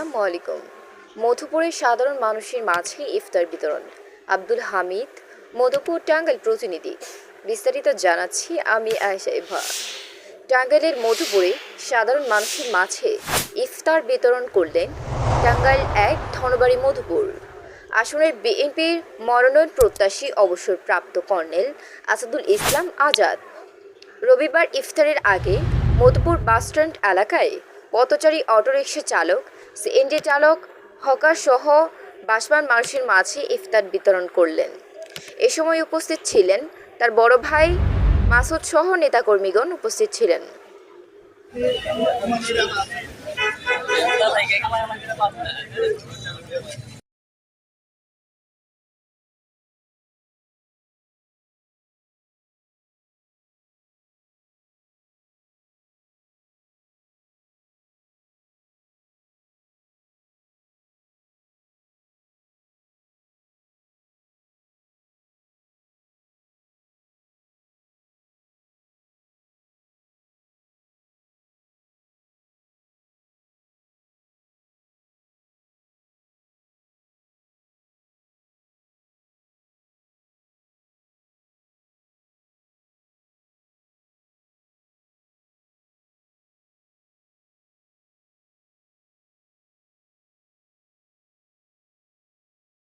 আলাইকুম। মধুপুরের সাধারণ মানুষের মাঝে ইফতার বিতরণ। আব্দুল হামিদ, মধুপুর টাঙ্গাইল প্রতিনিধি। বিস্তারিত জানাচ্ছি আমি আয়েশা ইভা। টাঙ্গাইলের মধুপুরে সাধারণ মানুষের মাঝে ইফতার বিতরণ করলেন টাঙ্গাইল এক ধনবাড়ি মধুপুর। আসনের বিএনপির মনোনয়ন প্রত্যাশী অবসরপ্রাপ্ত কর্নেল আসাদুল ইসলাম আজাদ। রবিবার ইফতারের আগে মধুপুর বাসস্ট্যান্ড এলাকায় পথচারী অটোরিকশা চালক সিএনজি চালক হকার সহ বাসবান মানুষের মাঝে ইফতার বিতরণ করলেন এ সময় উপস্থিত ছিলেন তার বড় ভাই মাসুদ সহ নেতাকর্মীগণ উপস্থিত ছিলেন.